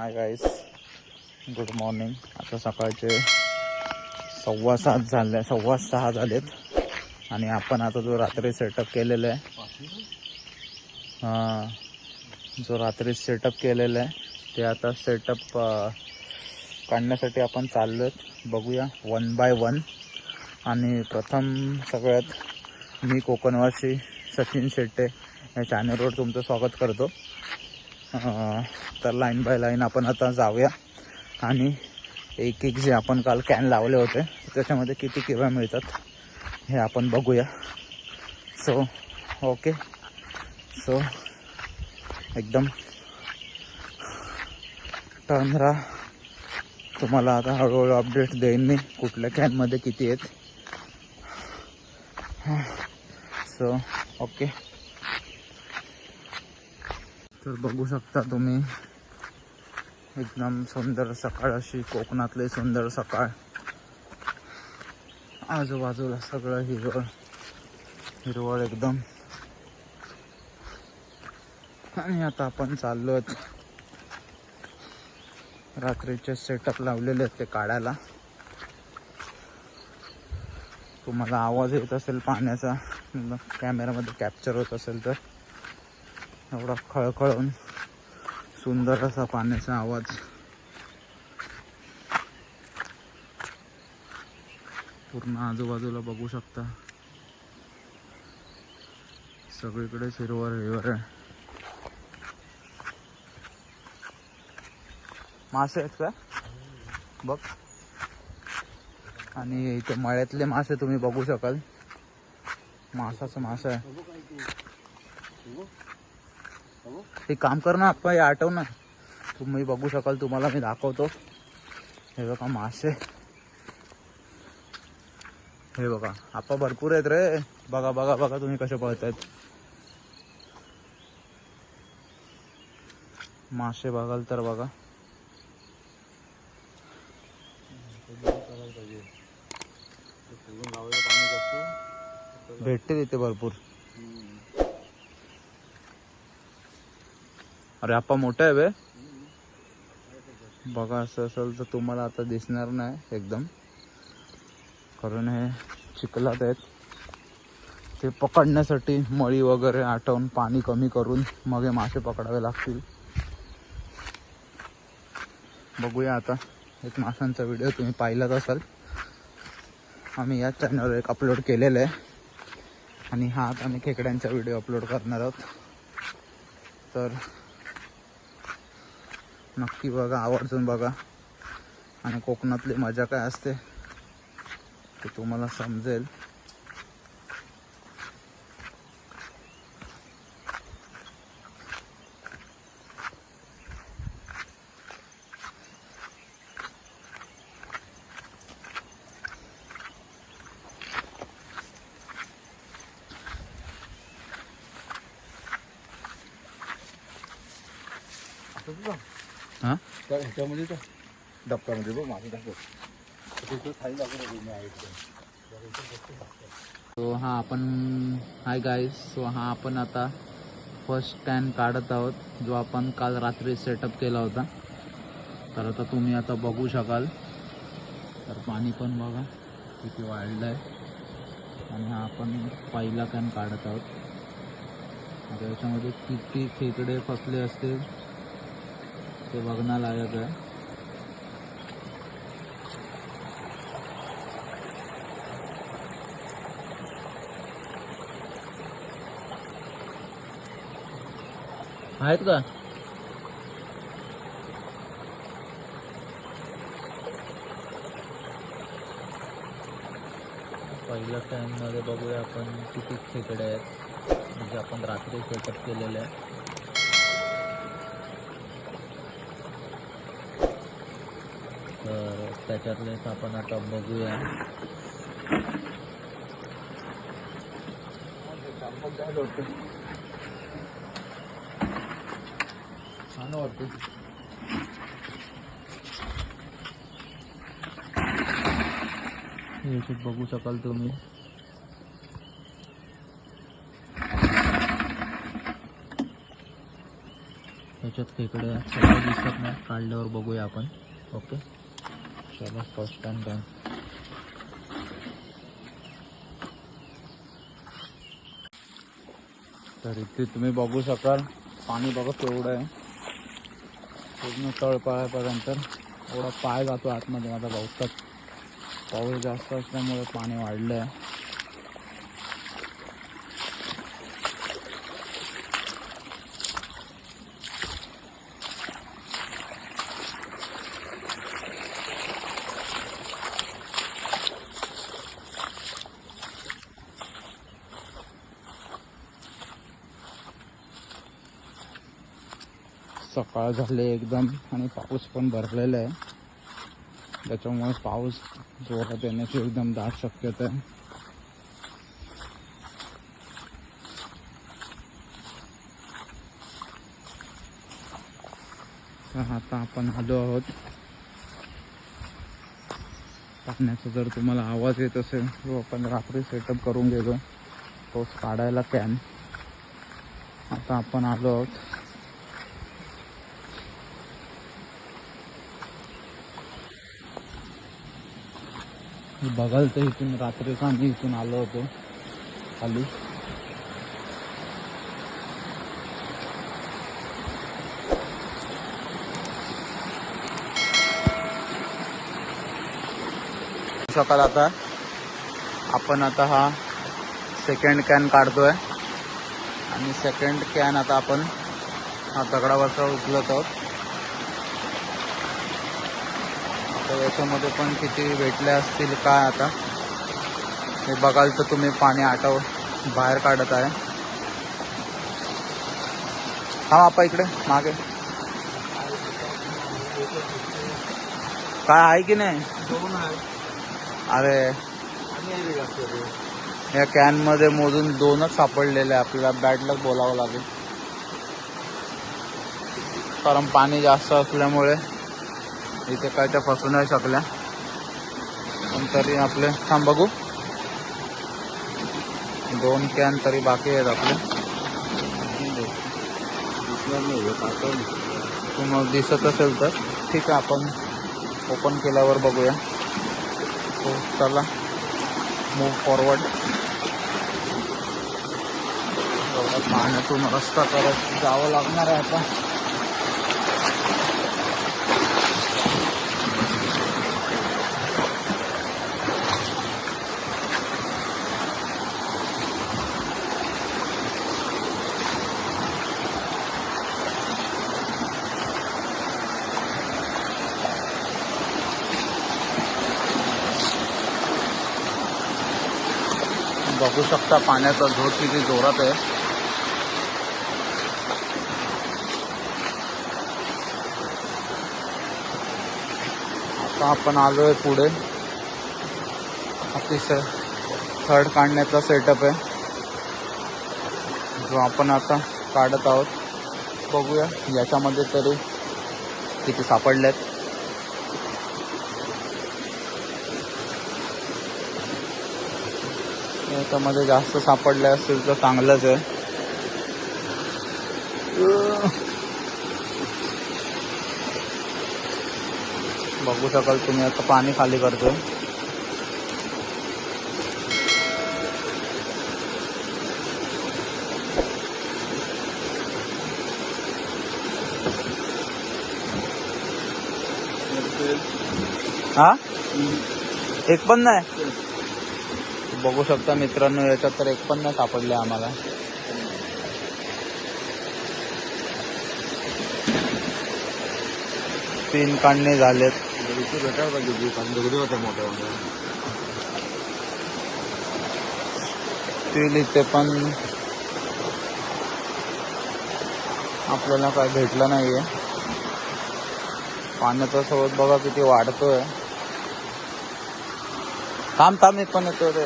Hi guys good morning आता सकाळचे सव्वा सात झाले सव्वा सहा झालेत. आणि आपण आता जो रात्री सेटअप केलेला आहे. हां जो रात्री सेटअप केलेला आहे ते आता सेटअप काढण्यासाठी आपण चाललो बघूया वन बाय वन आणि प्रथम सगळ्यात मी कोकणवासी सचिन शेट्टे या चॅनलवर तुमचं स्वागत करतो. तर लाईन बाय लाईन आपण आता जाऊया. आणि एक एक जे आपण काल कॅन लावले होते त्याच्यामध्ये किती किव्या मिळतात हे आपण बघूया. सो ओके सो एकदम टर्न राहा तुम्हाला आता हळूहळू अपडेट देईन मी कुठल्या कॅनमध्ये किती आहेत. सो ओके तर बघू शकता तुम्ही. एकदम सुंदर सकाळ अशी कोकणातली सुंदर सकाळ. आजूबाजूला सगळं हिरवळ हिरवळ एकदम. आणि आता आपण चाललो रात्रीचे सेटअप लावलेले आहेत ते काढायला. तुम्हाला आवाज येत असेल पाण्याचा कॅमेरामध्ये कॅप्चर होत असेल तर. एवढा खळखळून. सुंदर असा पाण्याचा आवाज. पूर्ण आजूबाजूला बघू शकता. सगळीकडे हिरवर हिरवर आहे मासे आहेत का? बघ. आणि इथे मळ्यातले मासे तुम्ही बघू शकाल. मासाचं मासा आहे. एक काम कर ना आप्पा हे आठव ना. तुम्ही बघू शकाल तुम्हाला मी दाखवतो. हे बघा मासे. हे बघा आप्पा भरपूर आहेत रे. बघा बघा बघा तुम्ही कसे पळतायत. मासे बघाल तर बघा. भेटते तिथे भरपूर. अरे आप्पा मोठा आहे बे. बघा असं असेल तर तुम्हाला आता दिसणार नाही एकदम. कारण हे चिखलात आहेत. ते पकडण्यासाठी मळी वगैरे आटवून पाणी कमी करून मग हे मासे पकडावे लागतील. बघूया आता. एक माशांचा व्हिडिओ तुम्ही पाहिलाच असाल. आम्ही या चॅनलवर एक अपलोड केलेला आहे. आणि हा आता आम्ही खेकड्यांचा व्हिडिओ अपलोड करणार आहोत. तर नक्की बघा आवर्जून बघा. आणि कोकणातली मजा काय असते ते तुम्हाला समजेल. हां तर ह्याच्यामध्ये तर? डबकामध्ये बघ माझं दाखव खाली सो हा आपण हाय गाईज सो हा आपण आता फर्स्ट स्टँड काढत आहोत जो आपण काल रात्री सेटअप केला होता. तर आता तुम्ही आता बघू शकाल. तर पाणी पण बघा किती वाढलं आहे आणि हा आपण पहिला कॅन काढत आहोत. आता याच्यामध्ये किती खेकडे फसले असतील? ते बघण्यालायक आहे आहेत का? पहिल्या टाइममध्ये बघूया आपण किती खेकडे आहेत. म्हणजे आपण रात्री सेटअप केलेले आहे तर त्याच्यातलेच आपण आता बघूया. छान वाटतं बघू शकाल तुम्ही. आमच्यात खेकडे दिसत नाही. काढल्यावर बघूया आपण. ओके. चला फर्स्ट टाइम टाइम तर इथे तुम्ही बघू शकाल पाणी बघा केवढं आहे. पूर्ण तळपायापर्यंत एवढा पाय जातो आतमध्ये माझा पावसात पाऊस जास्त असल्यामुळे पाणी वाढलं आहे सकाळ झाले एकदम आणि पाऊस पण भरलेला आहे. त्याच्यामुळे पाऊस जोरात येण्याची एकदम दाट शक्यता आहे. तर आता आपण आलो आहोत. पाण्याचा जर तुम्हाला आवाज येत असेल तो आपण रात्री सेटअप करून गेलो तोच काढायला कॅन आता आपण आलो आहोत. बघाल तर इथून रात्रीचा आम्ही इथून आलो होतो खाली. सकाळ आता. आपण आता हा सेकंड कॅन काढतोय. आणि सेकंड कॅन आता आपण हा दगडावरचा उचलत आहोत आता याच्यामध्ये पण किती भेटले असतील काय आता? हे बघाल तर तुम्ही पाणी आटव बाहेर काढत आहे. हा आपा इकडे मागे. काय आहे की नाही? अरे. या कॅनमध्ये मोजून दोनच सापडलेले. आपल्याला बॅटलाच बोलावं लागेल. कारण पाणी जास्त असल्यामुळे इथे काय त्या फसू नाही शकल्या पण तरी आपले थांब बघू. दोन कॅन तरी बाकी आहेत आपले. तुम्हाला दिसत असेल तर. ठीक आहे आपण ओपन केल्यावर बघूया. हो चला. मूव फॉरवर्ड पाण्यातून रस्ता करत जावं लागणार आहे आता. बघू शकता. पाण्याचा झोत किती जोरात आहे. आता आपण आलोय पुढे. अतिशय थर्ड काढण्याचा सेटअप आहे. जो आपण आता काढत आहोत. बघूया याच्यामध्ये तरी किती सापडल्यात याच्यामध्ये जास्त सापडले असतील तर चांगलंच आहे. बघू शकाल तुम्ही आता पाणी खाली करतोय. हा? एक पण नाही? बघू शकता मित्रांनो याच्यात तर एक पण नाही सापडले आम्हाला. तीन काढणे झालेत. तीन इथे पण आपल्याला काय भेटलं नाहीये. पाण्याचा सोबत बघा किती वाढतोय. थांब थांब मी पण येतो रे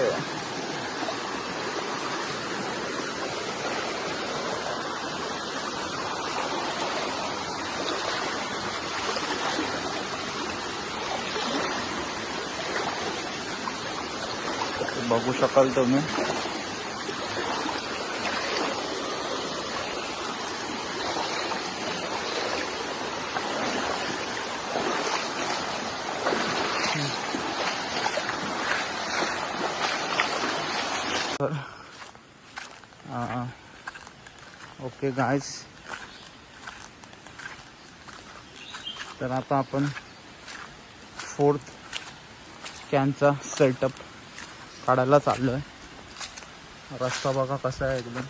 बघू शकाल तुम्ही तर ओके गायस तर आता आपण फोर्थ कॅनचा सेटअप काढायला चाललो आहे रस्ता बघा कसा आहे एकदम.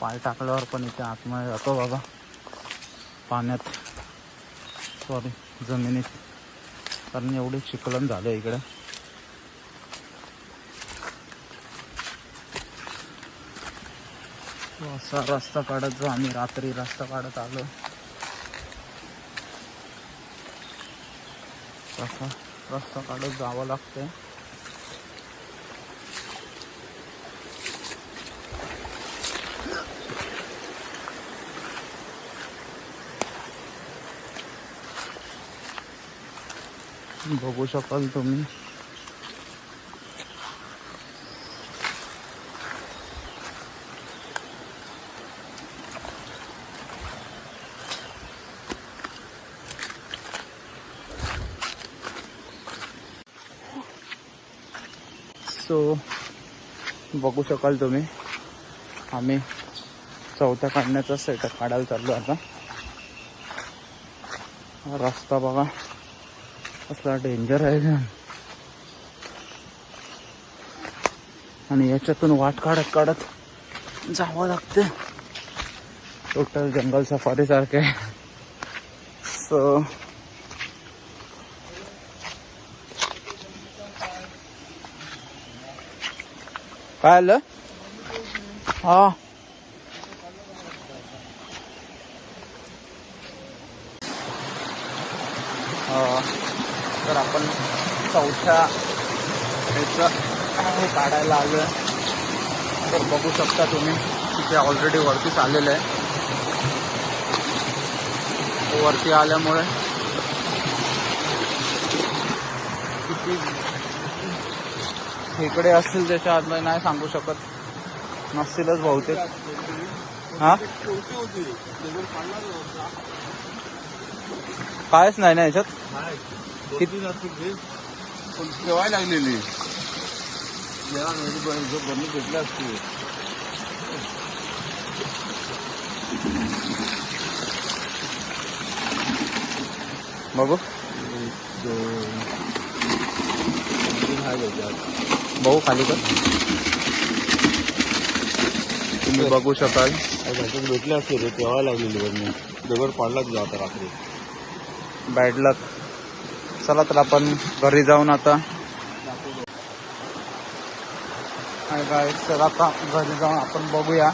पाय टाकल्यावर पण इथे आतमध्ये जातो बघा पाण्यात. सॉरी जमिनीत. कारण एवढे चिकलन झालं इकडे. तो असा रस्ता काढत जो आम्ही. रात्री रस्ता काढत आलो. तसा रस्ता काढत जावं लागते बघू शकाल तुम्ही. सो बघू शकाल तुम्ही. आम्ही चौथ्या काढण्याचा सेटअप काढायला चाललो आता. रस्ता बघा असला डेंजर आहे आणि याच्यातून वाट काढत काढत जावं लागते. टोटल जंगल सफारी सारखे सो काय आलं हा तर आपण चौथ्या ह्याचं हे काढायला आलो तर बघू शकता तुम्ही तिथे ऑलरेडी वरतीच आलेलं आहे. वरती आल्यामुळे किती इकडे असतील त्याच्या आतमध्ये नाही सांगू शकत. नसतीलच बहुतेक. हा? कायच नाही ना याच्यात? किती ठेवाय लागलेली बनवून भेटले असते बघू. हाय बघू खाली कर. तुम्ही बघू शकाल. भेटले असते रे ठेवायला लागलेली बनवून दगड पाडलाच जाता रात्री. बॅड लक चला तर आपण घरी जाऊन आता. तर आता घरी जाऊन आपण बघूया.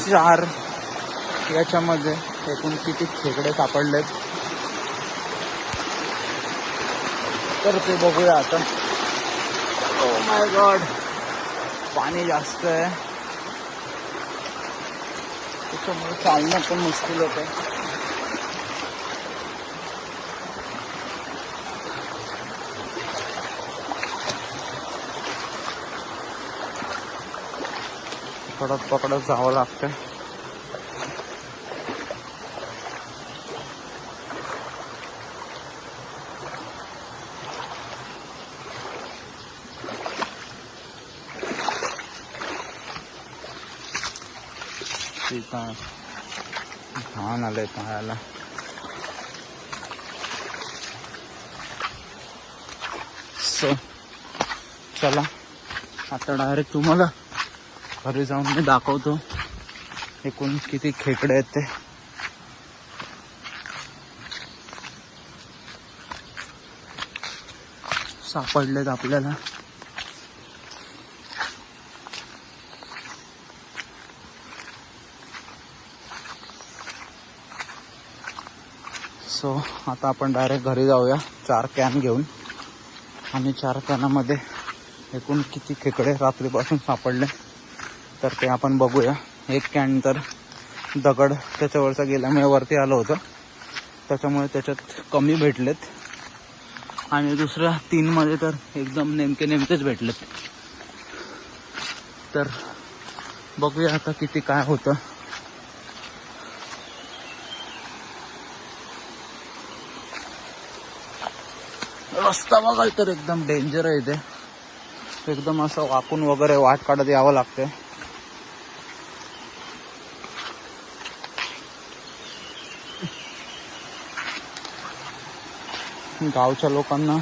चार. याच्यामध्ये एकूण किती खेकडे सापडलेत. तर ते बघूया आता. ओ माय गॉड पाणी जास्त आहे. त्याच्यामुळे चालणं पण मुश्किल होतं पकडत पकडत जावं लागतं ठीक आहे घाण आलंय पाहायला सो चला आता डायरेक्ट तुम्हाला घरी जाऊन मी दाखवतो एकूण किती खेकडे आहेत ते सापडलेत आपल्याला सो आता आपण डायरेक्ट घरी जाऊया. चार कॅन घेऊन. आणि चार कॅनामध्ये एकूण किती खेकडे रात्रीपासून सापडले तर ते आपण बघूया. एक कॅन तर दगड त्याच्यावरचा गेल्यामुळे वरती आलं होतं. त्याच्यामुळे त्याच्यात कमी भेटलेत. आणि दुसऱ्या तीनमध्ये तर एकदम नेमके नेमकेच भेटलेत. तर बघूया आता किती काय होतं. रस्ता बघाल तर एकदम डेंजर आहे इथे. एकदम असं वाकून वगैरे वाट काढत यावं लागते. गावच्या लोकांना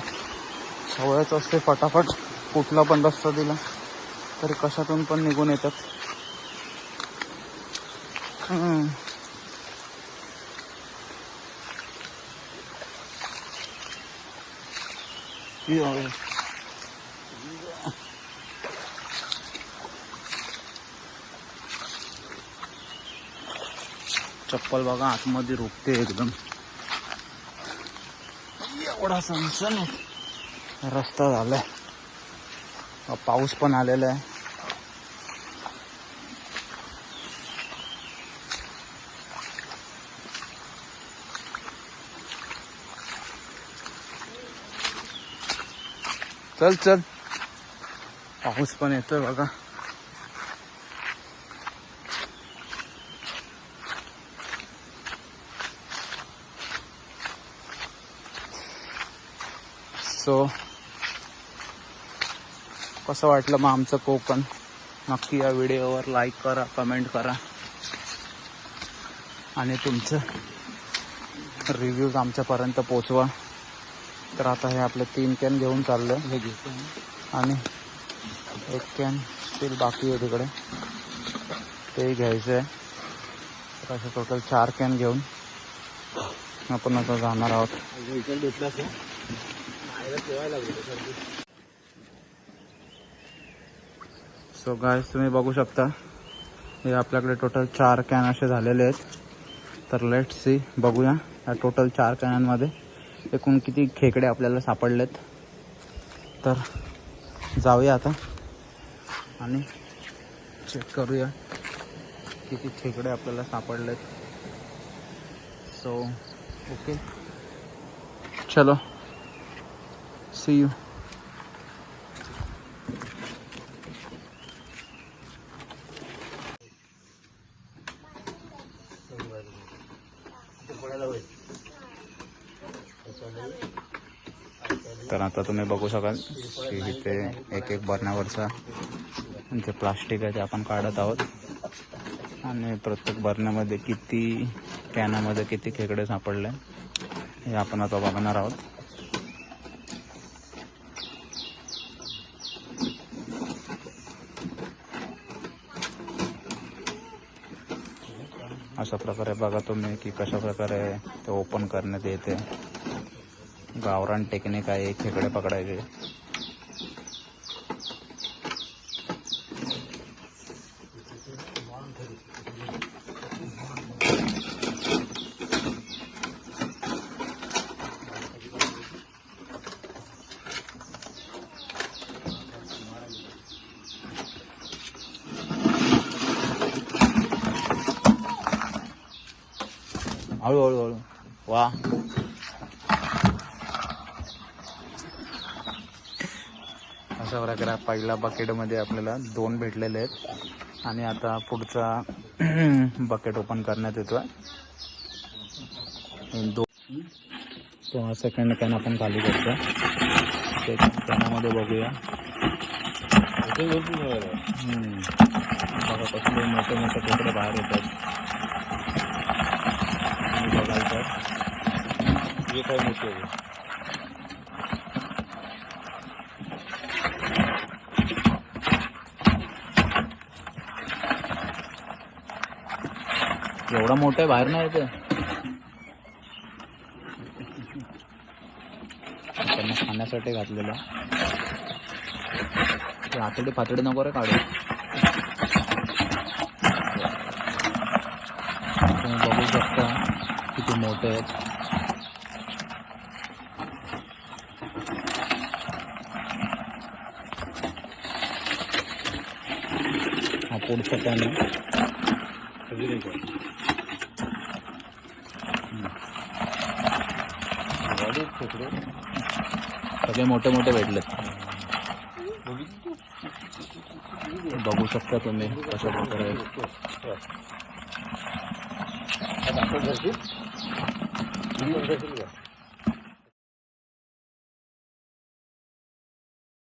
सवयच असते फटाफट कुठला पण रस्ता दिला तरी कशातून पण निघून येतात. हम्म. Eh. चप्पल बघा आतमध्ये रोखते एकदम. एवढा सनसन. रस्ता झालाय. पाऊस पण आलेला आहे. चल चल. पाऊस पण येतोय बघा. सो कसं वाटलं मग आमचं कोकण? नक्की या व्हिडिओवर लाईक करा कमेंट करा. आणि तुमचं रिव्ह्यूज आमच्यापर्यंत पोचवा. तर आता हे आपले तीन कॅन घेऊन चाललं हे आणि एक कॅन स्टील बाकी आहे तिकडे. तेही घ्यायचं आहे तर असे टोटल चार कॅन घेऊन आपण आता जाणार आहोत. सो गायस तुम्ही बघू शकता. हे आपल्याकडे टोटल चार कॅन असे झालेले आहेत. तर लेट सी बघूया या टोटल चार कॅनांमध्ये. एकूण किती खेकडे आपल्याला सापडलेत? तर जाऊया आता आणि चेक करूया किती खेकडे आपल्याला सापडलेत. सो ओके चलो. सी यू तर आता तुम्ही बघू शकाल. की इथे एक एक बरण्यावरचा जे प्लास्टिक आहे ते आपण काढत आहोत. आणि प्रत्येक बरण्यामध्ये किती कॅनामध्ये किती खेकडे सापडले हे आपण आता बघणार आहोत. अशा प्रकारे बघा तुम्ही की कशा प्रकारे ते ओपन करण्यात येते. गावरान टेक्निक आहे खेकडे पकडायचे. हळूहळू हळू वा. अशा प्रकारे पहिल्या बकेटमध्ये आपल्याला दोन भेटलेले आहेत. आणि आता पुढचा बकेट ओपन करण्यात येतोय. दोन तो हा सेकंड कॅन आपण खाली करतो सेकंड कॅनामध्ये बघूया. बघा कसले मोठे मोठे कपडे बाहेर येतात. बघायचं. हे काय मोठे एवढा मोठं आहे बाहेर नाही येते त्यांना खाण्यासाठी घातलेलं ते आतडे फातडे नको रे काढू. तुम्ही बघू शकता किती मोठे आहेत. हा पुढचा त्याने कधी नाही काय गाडी खेकडे सगळे मोठे मोठे भेटलेत बघितली बघू शकता तुम्ही कशा प्रकारे